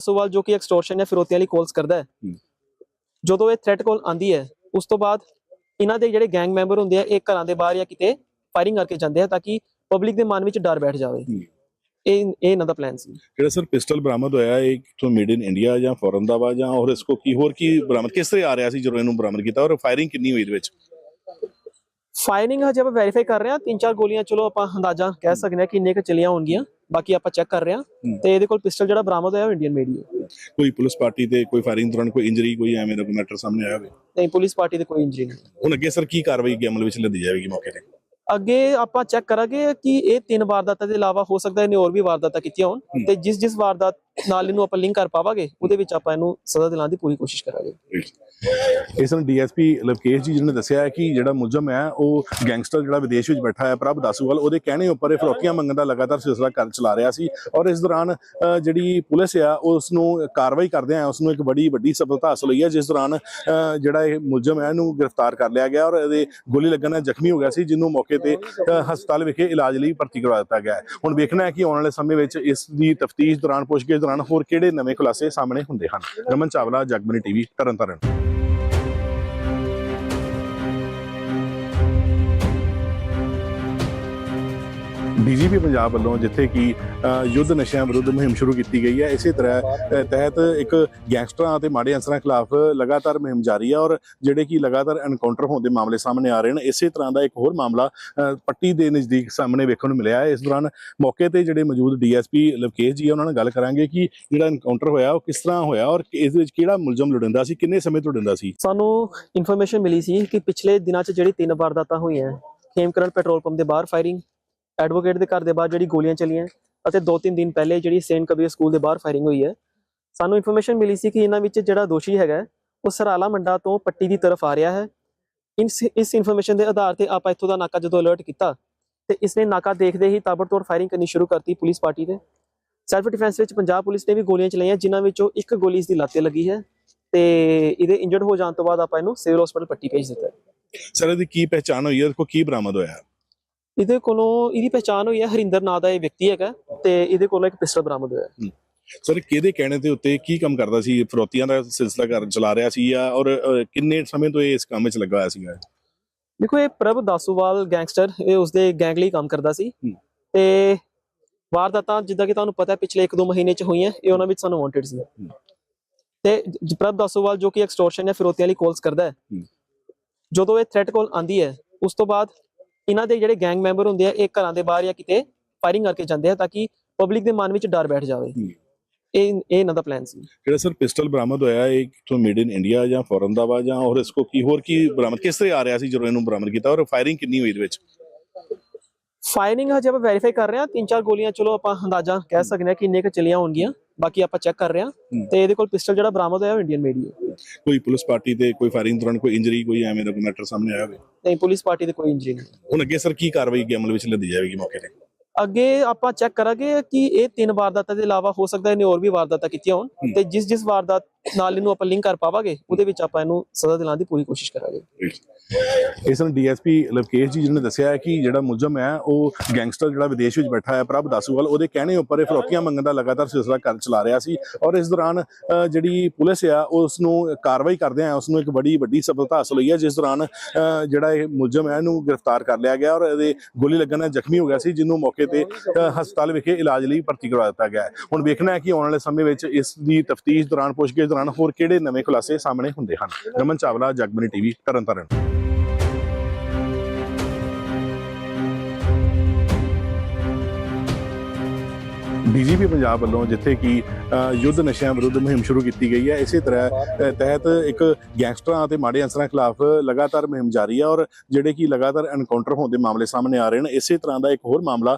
ਸੋਵਾਲ ਜੋ ਕਿ ਐਕਸਟੋਰਸ਼ਨ ਜਾਂ ਫਿਰੌਤੀਆਂ ਲਈ ਕਾਲਸ ਕਰਦਾ ਹੈ। ਜਦੋਂ ਇਹ ਥ੍ਰੈਟ ਕਾਲ ਆਂਦੀ ਹੈ ਉਸ ਤੋਂ ਬਾਅਦ ਇਹਨਾਂ ਦੇ ਜਿਹੜੇ ਗੈਂਗ ਮੈਂਬਰ ਹੁੰਦੇ ਆ ਇਹ ਘਰਾਂ ਦੇ ਬਾਹਰ ਜਾਂ ਕਿਤੇ ਫਾਇਰਿੰਗ ਕਰਕੇ ਜਾਂਦੇ ਆ ਤਾਂ ਕਿ ਪਬਲਿਕ ਦੇ ਮਨ ਵਿੱਚ ਡਰ ਬੈਠ ਜਾਵੇ। ਇਹ ਇਹ ਇਹਨਾਂ ਦਾ ਪਲਾਨ ਸੀ। ਜਿਹੜਾ ਸਰ ਪਿਸਟਲ ਬਰਾਮਦ ਹੋਇਆ ਇਹ ਕਿਥੋਂ ਮੇਡ ਇਨ ਇੰਡੀਆ ਜਾਂ ਫੋਰਨ ਦਾ ਵਾ ਜਾਂ ਹੋਰ ਇਸ ਕੋ ਕੀ ਹੋਰ ਕੀ ਬਰਾਮਦ ਕਿਸ ਤਰ੍ਹਾਂ ਆ ਰਿਹਾ ਸੀ ਜਦੋਂ ਇਹਨੂੰ ਬਰਾਮਦ ਕੀਤਾ ਔਰ ਫਾਇਰਿੰਗ ਕਿੰਨੀ ਹੋਈ ਇਹਦੇ ਵਿੱਚ? ਫਾਇਰਿੰਗ ਹਜੇ ਆਪਾਂ ਵੈਰੀਫਾਈ ਕਰ ਰਹੇ ਹਾਂ ਤਿੰਨ ਚਾਰ ਗੋਲੀਆਂ ਚਲੋ ਆਪਾਂ ਅੰਦਾਜ਼ਾ ਕਹਿ ਸਕਦੇ ਹਾਂ ਕਿ ਇੰਨੇ ਕੁ ਚਲੀਆਂ ਹੋਣਗੀਆਂ। ਬਾਕੀ ਆਪਾਂ ਚੈੱਕ ਕਰ ਰਹੇ ਹਾਂ। ਤੇ ਇਹਦੇ ਕੋਲ ਪਿਸਟਲ ਜਿਹੜਾ ਬਰਾਮਦ ਹੋਇਆ ਉਹ ਇੰਡੀਅਨ ਮੇਡ ਹੀ ਹੈ ਕੋਈ ਪੁਲਿਸ ਪਾਰਟੀ ਤੇ ਕੋਈ ਫਾਇਰਿੰਗ ਦੌਰਾਨ ਕੋਈ ਇੰਜਰੀ ਕੋਈ ਐਵੇਂ ਦਾ ਕੋਈ ਮੈਟਰ ਸਾਹਮਣੇ ਆਇਆ ਹੋਵੇ ਨਹੀਂ ਪੁਲਿਸ ਪਾਰਟੀ ਦੇ ਕੋਈ ਇੰਜਰੀ ਨਹੀਂ ਹੁਣ ਅੱਗੇ ਸਰ ਕੀ ਕਾਰਵਾਈ ਕੀ ਅਮਲ ਵਿੱਚ ਲਿਆਂਦੀ ਜਾਵੇਗੀ ਮੌਕੇ ਤੇ ਅੱਗੇ ਆਪਾਂ ਚੈੱਕ ਕਰਾਂਗੇ ਕਿ ਇਹ ਤਿੰਨ ਵਾਰਦਾਤਾਂ ਦੇ ਇਲਾਵਾ ਹੋ ਸਕਦਾ ਇਹਨੇ ਹੋਰ ਵੀ ਵਾਰਦਾਤਾਂ ਕੀਤੀਆਂ ਹੋਣ। ਤੇ ਜਿਸ ਜਿਸ ਵਾਰਦਾਤ ਨਾਲ ਇਹਨੂੰ ਆਪਾਂ ਲਿੰਕ ਕਰ ਪਾਵਾਂਗੇ ਉਹਦੇ ਵਿੱਚ ਆਪਾਂ ਇਹਨੂੰ ਸਜ਼ਾ ਦਿਲਾਉਣ ਦੀ ਪੂਰੀ ਕੋਸ਼ਿਸ਼ ਕਰਾਂਗੇ। ਇਸ ਨੂੰ ਡੀਐਸਪੀ ਲਵਕੇਸ਼ ਜੀ ਜਿਹਨੇ ਦੱਸਿਆ ਹੈ ਕਿ ਜਿਹੜਾ ਮੁਲਜ਼ਮ ਹੈ ਉਹ ਗੈਂਗਸਟਰ ਜਿਹੜਾ ਵਿਦੇਸ਼ ਵਿੱਚ ਬੈਠਾ ਹੈ ਪ੍ਰਭ ਦਾਸੂਵਾਲ ਉਹਦੇ ਕਹਿਣੇ ਉੱਪਰ ਇਹ ਫਰੋਕੀਆਂ ਮੰਗਣ ਦਾ ਲਗਾਤਾਰ ਸਿਲਸਿਲਾ ਕਰ ਚਲਾ ਰਿਹਾ ਸੀ ਔਰ ਇਸ ਦੌਰਾਨ ਜਿਹੜੀ ਪੁਲਿਸ ਆ ਉਸ ਨੂੰ ਕਾਰਵਾਈ ਕਰਦੇ ਆ ਉਸ ਨੂੰ ਇੱਕ ਬੜੀ ਵੱਡੀ ਸਫਲਤਾ ਹਾਸਲ ਹੋਈ ਹੈ ਜਿਸ ਦੌਰਾਨ ਜਿਹੜਾ ਇਹ ਮੁਲਜ਼ਮ ਹੈ ਇਹਨੂੰ ਗ੍ਰਿਫਤਾਰ ਕਰ ਲਿਆ ਗਿਆ ਔਰ ਇਹਦੇ ਗੋਲੀ ਲੱਗਣ ਨਾਲ ਜ਼ਖਮੀ ਹੋ ਗਿਆ ਸੀ ਜਿਹਨੂੰ ਮੌਕੇ ਤੇ ਹਸਪਤਾਲ ਵਿਖੇ ਇਲਾਜ ਲਈ ਭਰਤੀ ਕਰਵਾ ਦਿੱਤਾ ਗਿਆ ਹੁਣ ਵੇਖਣਾ ਹੈ ਕਿ ਆਉਣ ਵਾਲੇ ਸਮੇਂ ਵਿੱਚ ਇਸ ਦੀ ਤਫਤੀਸ਼ ਦੌਰਾਨ ਪੁੱਛਗਿੱਛ ਦੌਰਾਨ ਹੋਰ ਕਿਹੜੇ ਨਵੇਂ ਖੁਲਾਸੇ ਸਾਹਮਣੇ ਹੁੰਦੇ ਹਨ? ਰਮਨ ਚਾਵਲਾ ਜਗਮਨੀ ਟੀਵੀ ਤਰਨਤਾਰਨ। ਡੀਜੀਪੀ ਪੰਜਾਬ ਵੱਲੋਂ ਜਿੱਥੇ ਕਿ ਯੁੱਧ ਨਸ਼ਿਆਂ ਵਿਰੁੱਧ ਮੁਹਿੰਮ ਸ਼ੁਰੂ ਕੀਤੀ ਗਈ ਹੈ, ਇਸੇ ਤਰ੍ਹਾਂ ਤਹਿਤ ਇੱਕ ਗੈਂਗਸਟਰਾਂ ਅਤੇ ਮਾੜੇ ਅਨਸਰਾਂ ਖਿਲਾਫ ਲਗਾਤਾਰ ਮੁਹਿੰਮ ਜਾਰੀ ਹੈ ਔਰ ਜਿਹੜੇ ਕਿ ਲਗਾਤਾਰ ਐਨਕਾਊਂਟਰ ਹੋਣ ਦੇ ਮਾਮਲੇ ਸਾਹਮਣੇ ਆ ਰਹੇ ਨੇ ਇਸੇ ਤਰ੍ਹਾਂ ਦਾ ਇੱਕ ਹੋਰ ਮਾਮਲਾ ਪੱਟੀ ਦੇ ਨਜ਼ਦੀਕ ਸਾਹਮਣੇ ਵੇਖਣ ਨੂੰ ਮਿਲਿਆ ਹੈ। ਇਸ ਦੌਰਾਨ ਮੌਕੇ ਤੇ ਜਿਹੜੇ ਮੌਜੂਦ ਡੀਐਸਪੀ ਲਵਕੇਸ਼ ਜੀ ਉਹਨਾਂ ਨਾਲ ਗੱਲ ਕਰਾਂਗੇ ਕਿ ਜਿਹੜਾ ਐਨਕਾਊਂਟਰ ਹੋਇਆ ਉਹ ਕਿਸ ਤਰ੍ਹਾਂ ਹੋਇਆ ਔਰ ਇਸ ਵਿੱਚ ਕਿਹੜਾ ਮੁਲਜ਼ਮ ਲੁੜਿੰਦਾ ਸੀ, ਕਿੰਨੇ ਸਮੇਂ ਤੋਂ ਲੁੜਿੰਦਾ ਸੀ? ਸਾਨੂੰ ਇਨਫੋਰਮੇਸ਼ਨ ਮਿਲੀ ਸੀ ਕਿ ਪਿਛਲੇ ਦਿਨਾਂ 'ਚ ਜਿਹੜੀ ਤਿੰਨ ਵਾਰਦਾਤਾਂ ਹੋਈਆਂ, ਖੇਮਕਰਨ ਪੈਟਰੋਲ ਪੰਪ ਦੇ ਬਾਹਰ ਫਾਇਰਿੰਗ ਐਡਵੋਕੇਟ ਦੇ ਘਰ ਦੇ ਬਾਹਰ ਜਿਹੜੀ ਗੋਲੀਆਂ ਚੱਲੀਆਂ ਅਤੇ ਦੋ ਤਿੰਨ ਦਿਨ ਪਹਿਲੇ ਜਿਹੜੀ ਸੇਂਟ ਕਬੀਰ ਸਕੂਲ ਦੇ ਬਾਹਰ ਫਾਇਰਿੰਗ ਹੋਈ ਹੈ। ਸਾਨੂੰ ਇਨਫੋਰਮੇਸ਼ਨ ਮਿਲੀ ਸੀ ਕਿ ਇਹਨਾਂ ਵਿੱਚ ਜਿਹੜਾ ਦੋਸ਼ੀ ਹੈਗਾ ਉਹ ਸਰਾਲਾ ਮੰਡਾ ਤੋਂ ਪੱਟੀ ਦੀ ਤਰਫ ਆ ਰਿਹਾ ਹੈ। ਇਸ ਇਨਫੋਰਮੇਸ਼ਨ ਦੇ ਆਧਾਰ ਤੇ ਆਪਾਂ ਇੱਥੋਂ ਦਾ ਨਾਕਾ ਜਦੋਂ ਅਲਰਟ ਕੀਤਾ, ਤੇ ਇਸਨੇ ਨਾਕਾ ਦੇਖਦੇ ਹੀ ਤਾਬੜਤੋੜ ਫਾਇਰਿੰਗ ਕਰਨੀ ਸ਼ੁਰੂ ਕਰਤੀ ਪੁਲਿਸ ਪਾਰਟੀ ਦੇ ਸੈਲਫ ਡਿਫੈਂਸ ਵਿੱਚ ਪੰਜਾਬ ਪੁਲਿਸ ਨੇ ਵੀ ਗੋਲੀਆਂ ਚਲਾਈਆਂ, ਜਿਨ੍ਹਾਂ ਵਿੱਚੋਂ ਇੱਕ ਗੋਲੀ ਇਸ ਦੀ ਲੱਤ ਲੱਗੀ ਹੈ, ਤੇ ਇਹਦੇ ਇੰਜਰਡ ਹੋ ਜਾਣ ਤੋਂ ਬਾਅਦ ਆਪਾਂ ਇਹਨੂੰ ਸਿਵਲ ਹਸਪੀਟਲ ਪੱਟੀ ਭੇਜ ਦਿੱਤਾ ਸਰ ਇਹਦੀ ਕੀ ਪਹਿਚਾਣ ਹੋਈ ਹੈ? ਉਹਦੇ ਕੀ ਬਰਾਮਦ ਹੋਇਆ ਇਹਦੇ ਕੋਲੋਂ ਇਹਦੀ ਪਛਾਣ ਹੋਈ ਹੈ ਹਰਿੰਦਰ ਨਾਂ ਦਾ ਇਹ ਵਿਅਕਤੀ ਹੈਗਾ ਤੇ ਇਹਦੇ ਕੋਲੋਂ ਇੱਕ ਪਿਸਟਲ ਬਰਾਮਦ ਹੋਇਆ ਹੈ। ਸਰ ਕਿਹਦੇ ਕਹਿਣੇ ਦੇ ਉੱਤੇ ਕੀ ਕੰਮ ਕਰਦਾ ਸੀ ਫਰੋਤੀਆਂ ਦਾ ਸਿਲਸਿਲਾ ਕਰ ਚਲਾ ਰਿਹਾ ਸੀ ਜਾਂ ਔਰ ਕਿੰਨੇ ਸਮੇਂ ਤੋਂ ਇਹ ਇਸ ਕੰਮ ਵਿੱਚ ਲੱਗਾ ਹੋਇਆ ਸੀਗਾ ਦੇਖੋ ਇਹ ਪ੍ਰਭ ਦਾਸੂਵਾਲ ਗੈਂਗਸਟਰ ਇਹ ਉਸਦੇ ਗੈਂਗ ਲਈ ਕੰਮ ਕਰਦਾ ਸੀ ਹੂੰ। ਤੇ ਵਾਰਦਾਤਾਂ ਜਿੱਦਾਂ ਕਿ ਤੁਹਾਨੂੰ ਪਤਾ ਹੈ ਪਿਛਲੇ 1-2 ਮਹੀਨੇ ਚ ਹੋਈਆਂ ਇਹ ਉਹਨਾਂ ਵਿੱਚ ਸਾਨੂੰ ਵਾਂਟਡ ਸੀ ਤੇ ਜ- ਪ੍ਰਭ ਦਾਸੂਵਾਲ ਜੋ ਕਿ ਐਕਸਟੋਰਸ਼ਨ ਜਾਂ ਫਿਰੌਤੀਆਂ ਲਈ ਕਾਲਸ ਕਰਦਾ ਹੈ ਹੂੰ। ਜਦੋਂ ਇਹ ਥ੍ਰੈਟ ਕਾਲ ਆਂਦੀ ਹੈ ਉਸ ਤੋਂ ਬਾਅਦ ਇਹਨਾਂ ਦੇ ਜਿਹੜੇ ਗੈਂਗ ਮੈਂਬਰ ਹੁੰਦੇ ਆ ਇਹ ਘਰਾਂ ਦੇ ਬਾਹਰ ਜਾਂ ਕਿਤੇ ਫਾਇਰਿੰਗ ਕਰਕੇ ਜਾਂਦੇ ਆ ਤਾਂ ਕਿ ਪਬਲਿਕ ਦੇ ਮਨ ਵਿੱਚ ਡਰ ਬੈਠ ਜਾਵੇ। ਇਹ ਇਹ ਇਹਨਾਂ ਦਾ ਪਲਾਨ ਸੀ। ਜਿਹੜਾ ਸਰ ਪਿਸਟਲ ਬਰਾਮਦ ਹੋਇਆ ਇਹ ਕਿਥੋਂ ਮੇਡ ਇਨ ਇੰਡੀਆ ਜਾਂ ਫੋਰਨ ਦਾ ਵਾ ਜਾਂ ਹੋਰ ਇਸ ਕੋ ਕੀ ਹੋਰ ਕੀ ਬਰਾਮਦ ਕਿਸ ਤਰ੍ਹਾਂ ਆ ਰਿਹਾ ਸੀ ਜਦੋਂ ਇਹਨੂੰ ਬਰਾਮਦ ਕੀਤਾ ਔਰ ਫਾਇਰਿੰਗ ਕਿੰਨੀ ਹੋਈ ਇਹਦੇ ਵਿੱਚ? ਫਾਇਰਿੰਗ ਹਜੇ ਆਪਾਂ ਵੈਰੀਫਾਈ ਕਰ ਰਹੇ ਹਾਂ ਤਿੰਨ ਚਾਰ ਗੋਲੀਆਂ ਚਲੋ ਆਪਾਂ ਅੰਦਾਜ਼ਾ ਕਹਿ ਸਕਦੇ ਹਾਂ ਕਿ ਇੰਨੇ ਕੁ ਚਲੀਆਂ ਹੋਣਗੀਆਂ। ਬਾਕੀ ਆਪਾਂ ਚੈੱਕ ਕਰ ਰਹੇ ਹਾਂ। ਤੇ ਇਹਦੇ ਕੋਲ ਪਿਸਟਲ ਜਿਹੜਾ ਬਰਾਮਦ ਹੋਇਆ ਉਹ ਇੰਡੀਅਨ ਮੇਡ ਹੀ ਹੈ। ਕੋਈ ਪੁਲਿਸ ਪਾਰਟੀ ਤੇ ਕੋਈ ਫਾਇਰਿੰਗ ਦੌਰਾਨ ਕੋਈ ਇੰਜਰੀ ਕੋਈ ਐਵੇਂ ਦਾ ਕੋਈ ਮੈਟਰ ਸਾਹਮਣੇ ਆਇਆ ਹੋਵੇ? ਨਹੀਂ ਪੁਲਿਸ ਪਾਰਟੀ ਦੇ ਕੋਈ ਇੰਜਰੀ ਨਹੀਂ। ਹੁਣ ਅੱਗੇ ਸਰ ਕੀ ਕਾਰਵਾਈ ਕੀ ਅਮਲ ਵਿੱਚ ਲਿਆਂਦੀ ਜਾਵੇਗੀ ਮੌਕੇ ਤੇ? ਅੱਗੇ ਆਪਾਂ ਚੈੱਕ ਕਰਾਂਗੇ ਕਿ ਇਹ ਤਿੰਨ ਵਾਰਦਾਤਾਂ ਦੇ ਇਲਾਵਾ ਹੋ ਸਕਦਾ ਇਹਨੇ ਹੋਰ ਵੀ ਵਾਰਦਾਤਾਂ ਕੀਤੀਆਂ ਹੋਣ। ਤੇ ਜਿਸ ਜਿਸ ਵਾਰਦਾਤ ਨਾਲ ਇਹਨੂੰ ਆਪਾਂ ਲਿੰਕ ਕਰ ਪਾਵਾਂਗੇ ਉਹਦੇ ਵਿੱਚ ਆਪਾਂ ਇਹਨੂੰ ਸਜ਼ਾ ਦਿਲਾਉਣ ਦੀ ਪੂਰੀ ਕੋਸ਼ਿਸ਼ ਕਰਾਂਗੇ। ਇਸ ਨੂੰ ਡੀਐਸਪੀ ਲਵਕੇਸ਼ ਜੀ ਜਿਹਨੇ ਦੱਸਿਆ ਕਿ ਜਿਹੜਾ ਮੁਲਜ਼ਮ ਹੈ ਉਹ ਗੈਂਗਸਟਰ ਜਿਹੜਾ ਵਿਦੇਸ਼ ਵਿੱਚ ਬੈਠਾ ਹੈ ਪ੍ਰਭ ਦਾਸੂਵਾਲ ਉਹਦੇ ਕਹਿਣੇ ਉੱਪਰ ਇਹ ਫਰੋਕੀਆਂ ਮੰਗਣ ਦਾ ਲਗਾਤਾਰ ਸਿਲਸਿਲਾ ਕਰ ਚਲਾ ਰਿਹਾ ਸੀ ਔਰ ਇਸ ਦੌਰਾਨ ਜਿਹੜੀ ਪੁਲਿਸ ਆ ਉਸ ਨੂੰ ਕਾਰਵਾਈ ਕਰਦੇ ਆ ਉਸ ਨੂੰ ਇੱਕ ਬੜੀ ਵੱਡੀ ਸਫਲਤਾ ਹਾਸਲ ਹੋਈ ਹੈ ਜਿਸ ਦੌਰਾਨ ਅ, ਜਿਹੜਾ ਇਹ ਮੁਲਜ਼ਮ ਹੈ ਇਹਨੂੰ ਗ੍ਰਿਫਤਾਰ ਕਰ ਲਿਆ ਗਿਆ ਔਰ ਇਹਦੇ ਗੋਲੀ ਲੱਗਣ ਨਾਲ ਜ਼ਖਮੀ ਹੋ ਗਿਆ ਸੀ ਜਿਹਨੂੰ ਮੌਕੇ ਤੇ ਹਸਪਤਾਲ ਵਿਖੇ ਇਲਾਜ ਲਈ ਭਰਤੀ ਕਰਵਾ ਦਿੱਤਾ ਗਿਆ ਹੁਣ ਵੇਖਣਾ ਹੈ ਕਿ ਆਉਣ ਵਾਲੇ ਸਮੇਂ ਵਿੱਚ ਇਸ ਦੀ ਤਫਤੀਸ਼ ਦੌਰਾਨ ਪੁੱਛਗਿੱਛ ਦੌਰਾਨ ਹੋਰ ਕਿਹੜੇ ਨਵੇਂ ਖੁਲਾਸੇ ਸਾਹਮਣੇ ਹੁੰਦੇ ਹਨ? ਰਮਨ ਚਾਵਲਾ ਜਗਮਨੀ ਟੀਵੀ ਤਰਨਤਾਰਨ। ਡੀਜੀਪੀ ਪੰਜਾਬ ਵੱਲੋਂ ਜਿੱਥੇ ਕਿ ਯੁੱਧ ਨਸ਼ਿਆਂ ਵਿਰੁੱਧ ਮੁਹਿੰਮ ਸ਼ੁਰੂ ਕੀਤੀ ਗਈ ਹੈ, ਇਸੇ ਤਰ੍ਹਾਂ ਤਹਿਤ ਇੱਕ ਗੈਂਗਸਟਰਾਂ ਅਤੇ ਮਾੜੇ ਅਨਸਰਾਂ ਖਿਲਾਫ ਲਗਾਤਾਰ ਮੁਹਿੰਮ ਜਾਰੀ ਹੈ ਔਰ ਜਿਹੜੇ ਕਿ ਲਗਾਤਾਰ ਐਨਕਾਊਂਟਰ ਹੋਣ ਦੇ ਮਾਮਲੇ ਸਾਹਮਣੇ ਆ ਰਹੇ ਨੇ ਇਸੇ ਤਰ੍ਹਾਂ ਦਾ ਇੱਕ ਹੋਰ ਮਾਮਲਾ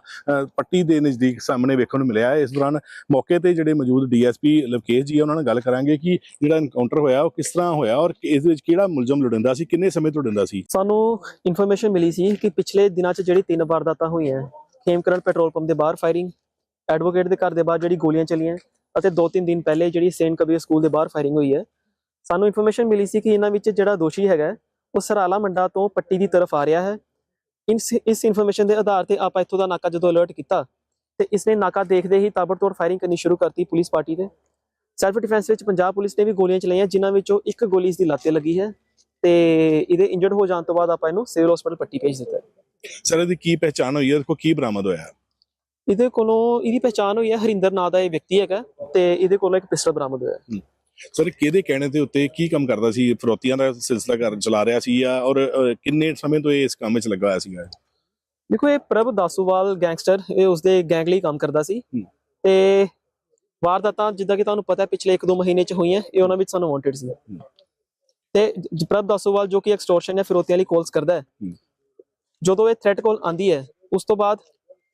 ਪੱਟੀ ਦੇ ਨਜ਼ਦੀਕ ਸਾਹਮਣੇ ਵੇਖਣ ਨੂੰ ਮਿਲਿਆ ਹੈ। ਇਸ ਦੌਰਾਨ ਮੌਕੇ ਤੇ ਜਿਹੜੇ ਮੌਜੂਦ ਡੀਐਸਪੀ ਲਵਕੇਸ਼ ਜੀ, ਉਹਨਾਂ ਨਾਲ ਗੱਲ ਕਰਾਂਗੇ ਕਿ ਜਿਹੜਾ ਐਨਕਾਊਂਟਰ ਹੋਇਆ, ਉਹ ਕਿਸ ਤਰ੍ਹਾਂ ਹੋਇਆ ਔਰ ਇਸ ਵਿੱਚ ਕਿਹੜਾ ਮੁਲਜ਼ਮ ਲੁੜਿੰਦਾ ਸੀ, ਕਿੰਨੇ ਸਮੇਂ ਤੋਂ ਲੁੜਿੰਦਾ ਸੀ? ਸਾਨੂੰ ਇਨਫੋਰਮੇਸ਼ਨ ਮਿਲੀ ਸੀ ਕਿ ਪਿਛਲੇ ਦਿਨਾਂ 'ਚ ਜਿਹੜੀ ਤਿੰਨ ਵਾਰਦਾਤਾਂ ਹੋਈਆਂ, ਖੇਮਕਰਨ ਪੈਟਰੋਲ ਪੰਪ ਦੇ ਬਾਹਰ ਫਾਇਰਿੰਗ ਐਡਵੋਕੇਟ ਦੇ ਘਰ ਦੇ ਬਾਹਰ ਜਿਹੜੀ ਗੋਲੀਆਂ ਚੱਲੀਆਂ ਅਤੇ ਦੋ ਤਿੰਨ ਦਿਨ ਪਹਿਲੇ ਜਿਹੜੀ ਸੇਂਟ ਕਬੀਰ ਸਕੂਲ ਦੇ ਬਾਹਰ ਫਾਇਰਿੰਗ ਹੋਈ ਹੈ। ਸਾਨੂੰ ਇਨਫੋਰਮੇਸ਼ਨ ਮਿਲੀ ਸੀ ਕਿ ਇਹਨਾਂ ਵਿੱਚ ਜਿਹੜਾ ਦੋਸ਼ੀ ਹੈਗਾ ਉਹ ਸਰਾਲਾ ਮੰਡਾ ਤੋਂ ਪੱਟੀ ਦੀ ਤਰਫ ਆ ਰਿਹਾ ਹੈ। ਇਸ ਇਸ ਇਨਫੋਰਮੇਸ਼ਨ ਦੇ ਆਧਾਰ ਤੇ ਆਪਾਂ ਇੱਥੋਂ ਦਾ ਨਾਕਾ ਜਦੋਂ ਅਲਰਟ ਕੀਤਾ, ਤੇ ਇਸਨੇ ਨਾਕਾ ਦੇਖਦੇ ਹੀ ਤਾਬੜਤੋੜ ਫਾਇਰਿੰਗ ਕਰਨੀ ਸ਼ੁਰੂ ਕਰਤੀ ਪੁਲਿਸ ਪਾਰਟੀ ਦੇ ਸੈਲਫ ਡਿਫੈਂਸ ਵਿੱਚ ਪੰਜਾਬ ਪੁਲਿਸ ਨੇ ਵੀ ਗੋਲੀਆਂ ਚਲਾਈਆਂ, ਜਿਨ੍ਹਾਂ ਵਿੱਚੋਂ ਇੱਕ ਗੋਲੀ ਇਸ ਦੀ ਲੱਤ ਤੇ ਲੱਗੀ ਹੈ, ਤੇ ਇਹਦੇ ਇੰਜਰਡ ਹੋ ਜਾਣ ਤੋਂ ਬਾਅਦ ਆਪਾਂ ਇਹਨੂੰ ਸਿਵਲ ਹਸਪੀਟਲ ਪੱਟੀ ਭੇਜ ਦਿੱਤਾ ਸਰ ਇਹਦੀ ਕੀ ਪਹਿਚਾਣ ਹੋਈ ਹੈ? ਉਹਦੇ ਕੀ ਬਰਾਮਦ ਹੋਇਆ ਇਹਦੇ ਕੋਲੋਂ ਇਹਦੀ ਪਛਾਣ ਹੋਈ ਹੈ ਹਰਿੰਦਰ ਨਾਂ ਦਾ ਇਹ ਵਿਅਕਤੀ ਹੈਗਾ ਤੇ ਇਹਦੇ ਕੋਲੋਂ ਇੱਕ ਪਿਸਟਲ ਬਰਾਮਦ ਹੋਇਆ ਹੈ। ਸਰ ਕਿਹਦੇ ਕਹਿਣੇ ਦੇ ਉੱਤੇ ਕੀ ਕੰਮ ਕਰਦਾ ਸੀ ਫਰੋਤੀਆਂ ਦਾ ਸਿਲਸਿਲਾ ਕਰ ਚਲਾ ਰਿਹਾ ਸੀ ਜਾਂ ਔਰ ਕਿੰਨੇ ਸਮੇਂ ਤੋਂ ਇਹ ਇਸ ਕੰਮ ਵਿੱਚ ਲੱਗਾ ਹੋਇਆ ਸੀਗਾ ਦੇਖੋ ਇਹ ਪ੍ਰਭ ਦਾਸੂਵਾਲ ਗੈਂਗਸਟਰ ਇਹ ਉਸਦੇ ਗੈਂਗ ਲਈ ਕੰਮ ਕਰਦਾ ਸੀ। ਤੇ ਵਾਰਦਾਤਾਂ ਜਿੱਦਾਂ ਕਿ ਤੁਹਾਨੂੰ ਪਤਾ ਪਿਛਲੇ 1-2 ਮਹੀਨੇ ਚ ਹੋਈਆਂ ਇਹ ਉਹਨਾਂ ਵਿੱਚ ਸਾਨੂੰ ਵਾਂਟਡ ਸੀ ਤੇ ਪ੍ਰਭ ਦਾਸੂਵਾਲ ਜੋ ਕਿ ਐਕਸਟੋਰਸ਼ਨ ਜਾਂ ਫਿਰੋਤੀ ਵਾਲੀ ਕਾਲਸ ਕਰਦਾ ਹੂੰ। ਜਦੋਂ ਇਹ ਥ੍ਰੈਟ ਕਾਲ ਆਂਦੀ ਹੈ ਉਸ ਤੋਂ ਬਾਅਦ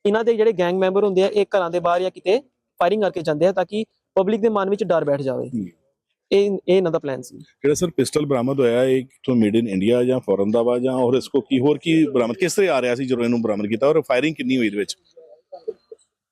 ਇਹਨਾਂ ਦੇ ਜਿਹੜੇ ਗੈਂਗ ਮੈਂਬਰ ਹੁੰਦੇ ਆ ਇਹ ਘਰਾਂ ਦੇ ਬਾਹਰ ਜਾਂ ਕਿਤੇ ਫਾਇਰਿੰਗ ਕਰਕੇ ਜਾਂਦੇ ਆ ਤਾਂ ਕਿ ਪਬਲਿਕ ਦੇ ਮਨ ਵਿੱਚ ਡਰ ਬੈਠ ਜਾਵੇ। ਇਹ ਇਹ ਇਹਨਾਂ ਦਾ ਪਲਾਨ ਸੀ। ਜਿਹੜਾ ਸਰ ਪਿਸਟਲ ਬਰਾਮਦ ਹੋਇਆ ਇਹ ਕਿਥੋਂ ਮੇਡ ਇਨ ਇੰਡੀਆ ਜਾਂ ਫੋਰਨ ਦਾ ਵਾ ਜਾਂ ਹੋਰ ਇਸ ਕੋ ਕੀ ਹੋਰ ਕੀ ਬਰਾਮਦ ਕਿਸ ਤਰ੍ਹਾਂ ਆ ਰਿਹਾ ਸੀ ਜਦੋਂ ਇਹਨੂੰ ਬਰਾਮਦ ਕੀਤਾ ਔਰ ਫਾਇਰਿੰਗ ਕਿੰਨੀ ਹੋਈ ਇਹਦੇ ਵਿੱਚ?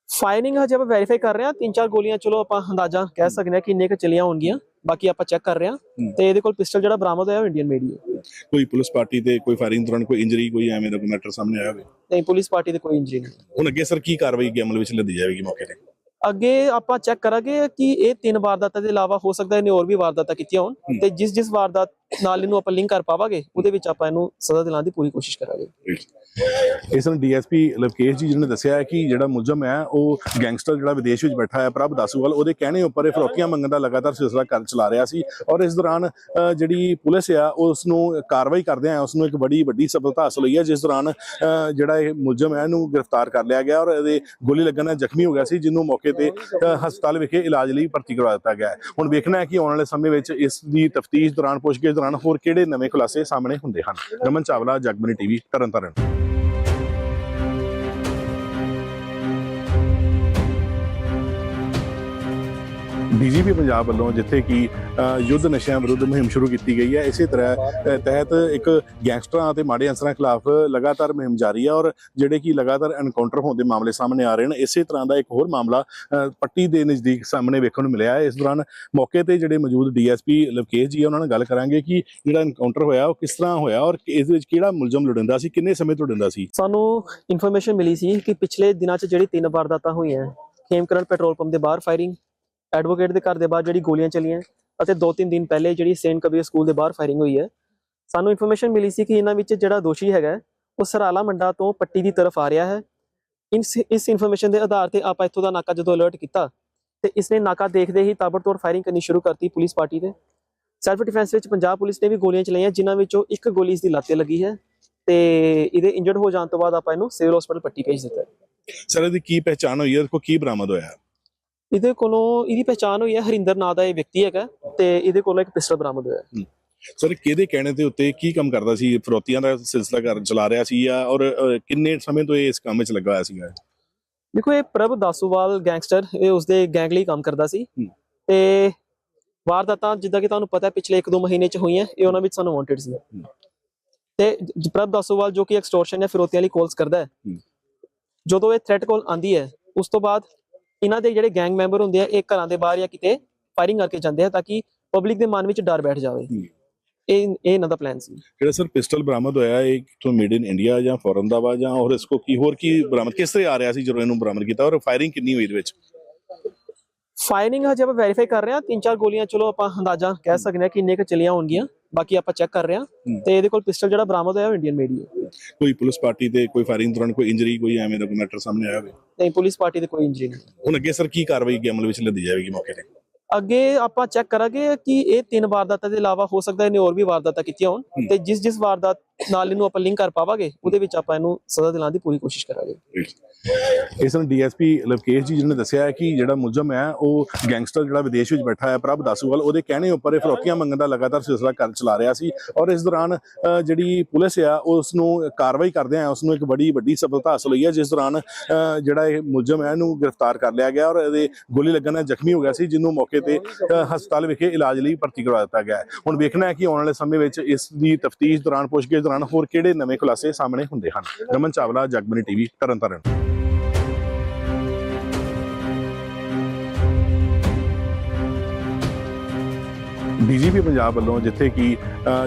ਫਾਇਰਿੰਗ ਹਜੇ ਆਪਾਂ ਵੈਰੀਫਾਈ ਕਰ ਰਹੇ ਹਾਂ ਤਿੰਨ ਚਾਰ ਗੋਲੀਆਂ ਚਲੋ ਆਪਾਂ ਅੰਦਾਜ਼ਾ ਕਹਿ ਸਕਦੇ ਹਾਂ ਕਿ ਇੰਨੇ ਕੁ ਚਲੀਆਂ ਹੋਣਗੀਆਂ। ਬਾਕੀ ਆਪਾਂ ਚੈੱਕ ਕਰ ਰਹੇ ਹਾਂ। ਤੇ ਇਹਦੇ ਕੋਲ ਪਿਸਟਲ ਜਿਹੜਾ ਬਰਾਮਦ ਹੋਇਆ ਉਹ ਇੰਡੀਅਨ ਮੇਡ ਹੀ ਹੈ। ਕੋਈ ਪੁਲਿਸ ਪਾਰਟੀ ਤੇ ਕੋਈ ਫਾਇਰਿੰਗ ਦੌਰਾਨ ਕੋਈ ਇੰਜਰੀ ਕੋਈ ਐਵੇਂ ਦਾ ਕੋਈ ਮੈਟਰ ਸਾਹਮਣੇ ਆਇਆ ਹੋਵੇ? ਨਹੀਂ ਪੁਲਿਸ ਪਾਰਟੀ ਦੇ ਕੋਈ ਇੰਜਰੀ ਨਹੀਂ। ਹੁਣ ਅੱਗੇ ਸਰ ਕੀ ਕਾਰਵਾਈ ਅੱਗੇ ਅਮਲ ਵਿੱਚ ਲਿਆਂਦੀ ਜਾਵੇਗੀ ਮੌਕੇ ਤੇ? ਅੱਗੇ ਆਪਾਂ ਚੈੱਕ ਕਰਾਂਗੇ ਕਿ ਇਹ ਤਿੰਨ ਵਾਰਦਾਤਾਂ ਦੇ ਇਲਾਵਾ ਹੋ ਸਕਦਾ ਇਹਨੇ ਹੋਰ ਵੀ ਵਾਰਦਾਤਾਂ ਕੀਤੀਆਂ ਹੋਣ। ਤੇ ਜਿਸ ਜਿਸ ਵਾਰਦਾਤ ਨਾਲ ਇਹਨੂੰ ਆਪਾਂ ਲਿੰਕ ਕਰ ਪਾਵਾਂਗੇ ਉਹਦੇ ਵਿੱਚ ਆਪਾਂ ਇਹਨੂੰ ਸਜ਼ਾ ਦਿਲਾਉਣ ਦੀ ਪੂਰੀ ਕੋਸ਼ਿਸ਼ ਕਰਾਂਗੇ। ਇਸ ਨੂੰ ਡੀਐਸਪੀ ਲਵਕੇਸ਼ ਜੀ ਜਿਹਨੇ ਦੱਸਿਆ ਹੈ ਕਿ ਜਿਹੜਾ ਮੁਲਜ਼ਮ ਹੈ ਉਹ ਗੈਂਗਸਟਰ ਜਿਹੜਾ ਵਿਦੇਸ਼ ਵਿੱਚ ਬੈਠਾ ਹੈ ਪ੍ਰਭ ਦਾਸੂਵਾਲ ਉਹਦੇ ਕਹਿਣੇ ਉੱਪਰ ਇਹ ਫਰੋਕੀਆਂ ਮੰਗਣ ਦਾ ਲਗਾਤਾਰ ਸਿਲਸਿਲਾ ਕਰ ਚਲਾ ਰਿਹਾ ਸੀ ਔਰ ਇਸ ਦੌਰਾਨ ਜਿਹੜੀ ਪੁਲਿਸ ਆ ਉਸ ਨੂੰ ਕਾਰਵਾਈ ਕਰਦੇ ਆ ਉਸ ਨੂੰ ਇੱਕ ਬੜੀ ਵੱਡੀ ਸਫਲਤਾ ਹਾਸਲ ਹੋਈ ਹੈ ਜਿਸ ਦੌਰਾਨ ਅ, ਜਿਹੜਾ ਇਹ ਮੁਲਜ਼ਮ ਹੈ ਇਹਨੂੰ ਗ੍ਰਿਫਤਾਰ ਕਰ ਲਿਆ ਗਿਆ ਔਰ ਇਹਦੇ ਗੋਲੀ ਲੱਗਣ ਨਾਲ ਜ਼ਖਮੀ ਹੋ ਗਿਆ ਸੀ ਜਿਹਨੂੰ ਮੌਕੇ ਤੇ ਹਸਪਤਾਲ ਵਿਖੇ ਇਲਾਜ ਲਈ ਭਰਤੀ ਕਰਵਾ ਦਿੱਤਾ ਗਿਆ ਹੁਣ ਵੇਖਣਾ ਹੈ ਕਿ ਆਉਣ ਵਾਲੇ ਸਮੇਂ ਵਿੱਚ ਇਸ ਦੀ ਤਫਤੀਸ਼ ਦੌਰਾਨ ਪੁੱਛਗਿੱਛ ਦੌਰਾਨ ਹੋਰ ਕਿਹੜੇ ਨਵੇਂ ਖੁਲਾਸੇ ਸਾਹਮਣੇ ਹੁੰਦੇ ਹਨ? ਰਮਨ ਚਾਵਲਾ ਜਗਬਨੀ ਟੀਵੀ ਤਰਨਤਾਰਨ ਡੀਜੀਪੀ ਪੰਜਾਬ ਵੱਲੋਂ ਜਿੱਥੇ ਕਿ ਯੁੱਧ ਨਸ਼ਿਆਂ ਵਿਰੁੱਧ ਮੁਹਿੰਮ ਸ਼ੁਰੂ ਕੀਤੀ ਗਈ ਹੈ ਇਸੇ ਤਰ੍ਹਾਂ ਤਹਿਤ ਇੱਕ ਗੈਂਗਸਟਰਾਂ ਅਤੇ ਮਾੜੇ ਅਨਸਰਾਂ ਖਿਲਾਫ ਲਗਾਤਾਰ ਮੁਹਿੰਮ ਜਾਰੀ ਹੈ ਔਰ ਜਿਹੜੇ ਕਿ ਲਗਾਤਾਰ ਐਨਕਾਊਂਟਰ ਹੋਣ ਦੇ ਮਾਮਲੇ ਸਾਹਮਣੇ ਆ ਰਹੇ ਨੇ ਇਸੇ ਤਰ੍ਹਾਂ ਦਾ ਇੱਕ ਹੋਰ ਮਾਮਲਾ ਪੱਟੀ ਦੇ ਨਜ਼ਦੀਕ ਸਾਹਮਣੇ ਵੇਖਣ ਨੂੰ ਮਿਲਿਆ ਹੈ। ਇਸ ਦੌਰਾਨ ਮੌਕੇ ਤੇ ਜਿਹੜੇ ਮੌਜੂਦ ਡੀਐਸਪੀ ਲਵਕੇਸ਼ ਜੀ ਆ, ਉਹਨਾਂ ਨਾਲ ਗੱਲ ਕਰਾਂਗੇ ਕਿ ਜਿਹੜਾ ਐਨਕਾਊਂਟਰ ਹੋਇਆ ਉਹ ਕਿਸ ਤਰ੍ਹਾਂ ਹੋਇਆ ਔਰ ਇਸ ਵਿੱਚ ਕਿਹੜਾ ਮੁਲਜ਼ਮ ਲੁੜਿੰਦਾ ਸੀ ਕਿੰਨੇ ਸਮੇਂ ਤੋਂ ਲੁੜਿੰਦਾ ਸੀ? ਸਾਨੂੰ ਇਨਫੋਰਮੇਸ਼ਨ ਮਿਲੀ ਸੀ ਕਿ ਪਿਛਲੇ ਦਿਨਾਂ 'ਚ ਜਿਹੜੀ ਤਿੰਨ ਵਾਰਦਾਤਾਂ ਹੋਈਆਂ ਖੇਮਕਰਨ ਪੈਟਰੋਲ ਪੰਪ ਦੇ ਬਾਹਰ ਫਾਇਰਿੰਗ ਐਡਵੋਕੇਟ ਦੇ ਘਰ ਦੇ ਬਾਹਰ ਜਿਹੜੀ ਗੋਲੀਆਂ ਚਲੀਆਂ ਅਤੇ ਦੋ ਤਿੰਨ ਦਿਨ ਪਹਿਲੇ ਜਿਹੜੀ ਸੇਂਟ ਕਬੀਰ ਸਕੂਲ ਦੇ ਬਾਹਰ ਫਾਇਰਿੰਗ ਹੋਈ ਹੈ। ਸਾਨੂੰ ਇਨਫੋਰਮੇਸ਼ਨ ਮਿਲੀ ਸੀ ਕਿ ਇਹਨਾਂ ਵਿੱਚ ਜਿਹੜਾ ਦੋਸ਼ੀ ਹੈਗਾ ਉਹ ਸਰਾਲਾ ਮੰਡਾ ਤੋਂ ਪੱਟੀ ਦੀ ਤਰਫ ਆ ਰਿਹਾ ਹੈ। ਇਸ ਇਸ ਇਨਫੋਰਮੇਸ਼ਨ ਦੇ ਆਧਾਰ ਤੇ ਆਪਾਂ ਇੱਥੋਂ ਦਾ ਨਾਕਾ ਜਦੋਂ ਅਲਰਟ ਕੀਤਾ, ਤੇ ਇਸਨੇ ਨਾਕਾ ਦੇਖਦੇ ਹੀ ਤਾਬੜਤੋੜ ਫਾਇਰਿੰਗ ਕਰਨੀ ਸ਼ੁਰੂ ਕਰਤੀ ਪੁਲਿਸ ਪਾਰਟੀ ਤੇ ਸੈਲਫ ਡਿਫੈਂਸ ਵਿੱਚ ਪੰਜਾਬ ਪੁਲਿਸ ਨੇ ਵੀ ਗੋਲੀਆਂ ਚਲਾਈਆਂ, ਜਿਨ੍ਹਾਂ ਵਿੱਚੋਂ ਇੱਕ ਗੋਲੀ ਇਸ ਦੀ ਲੱਤ ਲੱਗੀ ਹੈ, ਤੇ ਇਹਦੇ ਇੰਜਰਡ ਹੋ ਜਾਣ ਤੋਂ ਬਾਅਦ ਆਪਾਂ ਇਹਨੂੰ ਸਿਵਲ ਹਸਪੀਟਲ ਪੱਟੀ ਭੇਜ ਦਿੱਤਾ ਸਰ ਇਹਦੀ ਕੀ ਪਹਿਚਾਣ ਹੋਈ ਹੈ? ਉਹਦੇ ਕੀ ਬਰਾਮਦ ਹੋਇਆ? ਇਹਦੇ ਕੋਲੋਂ ਇਹਦੀ ਪਛਾਣ ਹੋਈ ਹੈ ਹਰਿੰਦਰ ਨਾਂ ਦਾ ਇਹ ਵਿਅਕਤੀ ਹੈਗਾ ਤੇ ਇਹਦੇ ਕੋਲੋਂ ਇੱਕ ਪਿਸਟਲ ਬਰਾਮਦ ਹੋਇਆ ਹੈ। ਸਰ ਕਿਹਦੇ ਕਹਿਣੇ ਦੇ ਉੱਤੇ ਕੀ ਕੰਮ ਕਰਦਾ ਸੀ ਫਰੋਤੀਆਂ ਦਾ ਸਿਲਸਿਲਾ ਕਰ ਚਲਾ ਰਿਹਾ ਸੀ ਜਾਂ ਔਰ ਅਹ, ਕਿੰਨੇ ਸਮੇਂ ਤੋਂ ਇਹ ਇਸ ਕੰਮ ਵਿੱਚ ਲੱਗਾ ਹੋਇਆ ਸੀਗਾ ਦੇਖੋ ਇਹ ਪ੍ਰਭ ਦਾਸੂਵਾਲ ਗੈਂਗਸਟਰ ਇਹ ਉਸਦੇ ਗੈਂਗ ਲਈ ਕੰਮ ਕਰਦਾ ਸੀ ਹੂੰ। ਤੇ ਵਾਰਦਾਤਾਂ ਜਿੱਦਾਂ ਕਿ ਤੁਹਾਨੂੰ ਪਤਾ ਹੈ ਪਿਛਲੇ 1-2 ਮਹੀਨੇ ਚ ਹੋਈਆਂ ਇਹ ਉਹਨਾਂ ਵਿੱਚ ਸਾਨੂੰ ਵਾਂਟਡ ਸੀ ਤੇ ਜ- ਪ੍ਰਭ ਦਾਸੂਵਾਲ ਜੋ ਕਿ ਐਕਸਟੋਰਸ਼ਨ ਜਾਂ ਫਿਰੋਤੀ ਵਾਲੀ ਕਾਲਸ ਕਰਦਾ ਹੈ ਹੂੰ। ਜਦੋਂ ਇਹ ਥ੍ਰੈਟ ਕਾਲ ਆਂਦੀ ਹੈ ਉਸ ਤੋਂ ਬਾਅਦ ਇਹਨਾਂ ਦੇ ਜਿਹੜੇ ਗੈਂਗ ਮੈਂਬਰ ਹੁੰਦੇ ਆ ਇਹ ਘਰਾਂ ਦੇ ਬਾਹਰ ਜਾਂ ਕਿਤੇ ਫਾਇਰਿੰਗ ਕਰਕੇ ਜਾਂਦੇ ਆ ਤਾਂ ਕਿ ਪਬਲਿਕ ਦੇ ਮਨ ਵਿੱਚ ਡਰ ਬੈਠ ਜਾਵੇ। ਇਹ ਇਹ ਇਹਨਾਂ ਦਾ ਪਲਾਨ ਸੀ। ਜਿਹੜਾ ਸਰ ਪਿਸਟਲ ਬਰਾਮਦ ਹੋਇਆ ਇਹ ਕਿਥੋਂ ਮੇਡ ਇਨ ਇੰਡੀਆ ਜਾਂ ਫੋਰਨ ਦਾ ਵਾ ਜਾਂ ਹੋਰ ਇਸ ਕੋ ਕੀ ਹੋਰ ਕੀ ਬਰਾਮਦ ਕਿਸ ਤਰ੍ਹਾਂ ਆ ਰਿਹਾ ਸੀ ਜਦੋਂ ਇਹਨੂੰ ਬਰਾਮਦ ਕੀਤਾ ਔਰ ਫਾਇਰਿੰਗ ਕਿੰਨੀ ਹੋਈ ਇਹਦੇ ਵਿੱਚ? ਫਾਇਰਿੰਗ ਹਜੇ ਆਪਾਂ ਵੈਰੀਫਾਈ ਕਰ ਰਹੇ ਹਾਂ ਤਿੰਨ ਚਾਰ ਗੋਲੀਆਂ ਚਲੋ ਆਪਾਂ ਅੰਦਾਜ਼ਾ ਕਹਿ ਸਕਦੇ ਹਾਂ ਕਿ ਇੰਨੇ ਕੁ ਚਲੀਆਂ ਹੋਣਗੀਆਂ। ਬਾਕੀ ਆਪਾਂ ਚੈੱਕ ਕਰ ਰਹੇ ਹਾਂ। ਤੇ ਇਹਦੇ ਕੋਲ ਪਿਸਟਲ ਜਿਹੜਾ ਬਰਾਮਦ ਹੋਇਆ ਉਹ ਇੰਡੀਅਨ ਮੇਡ ਹੀ ਹੈ। ਕੋਈ ਪੁਲਿਸ ਪਾਰਟੀ ਤੇ ਕੋਈ ਫਾਇਰਿੰਗ ਦੌਰਾਨ ਕੋਈ ਇੰਜਰੀ ਕੋਈ ਐਵੇਂ ਦਾ ਕੋਈ ਮੈਟਰ ਸਾਹਮਣੇ ਆਇਆ ਹੋਵੇ? ਨਹੀਂ ਪੁਲਿਸ ਪਾਰਟੀ ਦੇ ਕੋਈ ਇੰਜਰੀ ਨਹੀਂ। ਹੁਣ ਅੱਗੇ ਸਰ ਕੀ ਕਾਰਵਾਈ ਅਮਲ ਵਿੱਚ ਲਿਆਂਦੀ ਜਾਵੇਗੀ ਮੌਕੇ ਤੇ? ਅੱਗੇ ਆਪਾਂ ਚੈੱਕ ਕਰਾਂਗੇ ਕਿ ਇਹ ਤਿੰਨ ਵਾਰਦਾਤਾਂ ਦੇ ਇਲਾਵਾ ਹੋ ਸਕਦਾ ਇਹਨੇ ਹੋਰ ਵੀ ਵਾਰਦਾਤਾਂ ਕੀਤੀਆਂ ਹੋਣ। ਤੇ ਜਿਸ ਜਿਸ ਵਾਰਦਾਤ ਨਾਲ ਇਹਨੂੰ ਆਪਾਂ ਲਿੰਕ ਕਰ ਪਾਵਾਂਗੇ ਉਹਦੇ ਵਿੱਚ ਆਪਾਂ ਇਹਨੂੰ ਸਜ਼ਾ ਦਿਲਾਉਣ ਦੀ ਪੂਰੀ ਕੋਸ਼ਿਸ਼ ਕਰਾਂਗੇ। ਇਸ ਨੂੰ ਡੀਐਸਪੀ ਲਵਕੇਸ਼ ਜੀ ਜਿਹਨੇ ਦੱਸਿਆ ਹੈ ਕਿ ਜਿਹੜਾ ਮੁਲਜ਼ਮ ਹੈ ਉਹ ਗੈਂਗਸਟਰ ਜਿਹੜਾ ਵਿਦੇਸ਼ ਵਿੱਚ ਬੈਠਾ ਹੈ ਪ੍ਰਭ ਦਾਸੂਵਾਲ ਉਹਦੇ ਕਹਿਣੇ ਉੱਪਰ ਇਹ ਫਰੋਕੀਆਂ ਮੰਗਣ ਦਾ ਲਗਾਤਾਰ ਸਿਲਸਿਲਾ ਕਰ ਚਲਾ ਰਿਹਾ ਸੀ ਔਰ ਇਸ ਦੌਰਾਨ ਜਿਹੜੀ ਪੁਲਿਸ ਆ ਉਸ ਨੂੰ ਕਾਰਵਾਈ ਕਰਦੇ ਆ ਉਸ ਨੂੰ ਇੱਕ ਬੜੀ ਵੱਡੀ ਸਫਲਤਾ ਹਾਸਲ ਹੋਈ ਹੈ ਜਿਸ ਦੌਰਾਨ ਅ, ਜਿਹੜਾ ਇਹ ਮੁਲਜ਼ਮ ਹੈ ਇਹਨੂੰ ਗ੍ਰਿਫਤਾਰ ਕਰ ਲਿਆ ਗਿਆ ਔਰ ਇਹਦੇ ਗੋਲੀ ਲੱਗਣ ਨਾਲ ਜ਼ਖਮੀ ਹੋ ਗਿਆ ਸੀ ਜਿਹਨੂੰ ਮੌਕੇ ਤੇ ਹਸਪਤਾਲ ਵਿਖੇ ਇਲਾਜ ਲਈ ਭਰਤੀ ਕਰਵਾ ਦਿੱਤਾ ਗਿਆ ਹੁਣ ਵੇਖਣਾ ਹੈ ਕਿ ਆਉਣ ਵਾਲੇ ਸਮੇਂ ਵਿੱਚ ਇਸ ਦੀ ਤਫਤੀਸ਼ ਦੌਰਾਨ ਪੁੱਛਗਿੱਛ ਦੌਰਾਨ ਹੋਰ ਕਿਹੜੇ ਨਵੇਂ ਖੁਲਾਸੇ ਸਾਹਮਣੇ ਹੁੰਦੇ ਹਨ? ਰਮਨ ਚਾਵਲਾ ਜਗਬਨੀ ਟੀਵੀ ਤਰਨਤਾਰਨ ਡੀਜੀਪੀ ਪੰਜਾਬ ਵੱਲੋਂ ਜਿੱਥੇ ਕਿ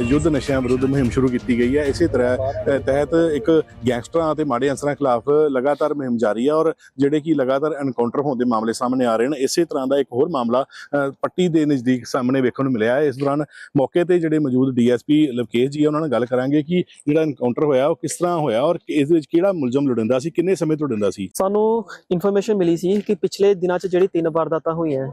ਯੁੱਧ ਨਸ਼ਿਆਂ ਵਿਰੁੱਧ ਮੁਹਿੰਮ ਸ਼ੁਰੂ ਕੀਤੀ ਗਈ ਹੈ, ਇਸੇ ਤਰ੍ਹਾਂ ਤਹਿਤ ਇੱਕ ਗੈਂਗਸਟਰਾਂ ਅਤੇ ਮਾੜੇ ਅਨਸਰਾਂ ਖਿਲਾਫ ਲਗਾਤਾਰ ਮੁਹਿੰਮ ਜਾਰੀ ਹੈ ਔਰ ਜਿਹੜੇ ਕਿ ਲਗਾਤਾਰ ਐਨਕਾਊਂਟਰ ਹੋਣ ਦੇ ਮਾਮਲੇ ਸਾਹਮਣੇ ਆ ਰਹੇ ਨੇ ਇਸੇ ਤਰ੍ਹਾਂ ਦਾ ਇੱਕ ਹੋਰ ਮਾਮਲਾ ਪੱਟੀ ਦੇ ਨਜ਼ਦੀਕ ਸਾਹਮਣੇ ਵੇਖਣ ਨੂੰ ਮਿਲਿਆ ਹੈ। ਇਸ ਦੌਰਾਨ ਮੌਕੇ ਤੇ ਜਿਹੜੇ ਮੌਜੂਦ ਡੀਐਸਪੀ ਲਵਕੇਸ਼ ਜੀ ਉਹਨਾਂ ਨਾਲ ਗੱਲ ਕਰਾਂਗੇ ਕਿ ਜਿਹੜਾ ਐਨਕਾਊਂਟਰ ਹੋਇਆ ਉਹ ਕਿਸ ਤਰ੍ਹਾਂ ਹੋਇਆ ਔਰ ਇਸ ਵਿੱਚ ਕਿਹੜਾ ਮੁਲਜ਼ਮ ਲੁੜਿੰਦਾ ਸੀ, ਕਿੰਨੇ ਸਮੇਂ ਤੋਂ ਲੁੜਿੰਦਾ ਸੀ? ਸਾਨੂੰ ਇਨਫੋਰਮੇਸ਼ਨ ਮਿਲੀ ਸੀ ਕਿ ਪਿਛਲੇ ਦਿਨਾਂ 'ਚ ਜਿਹੜੀ ਤਿੰਨ ਵਾਰਦਾਤਾਂ ਹੋਈਆਂ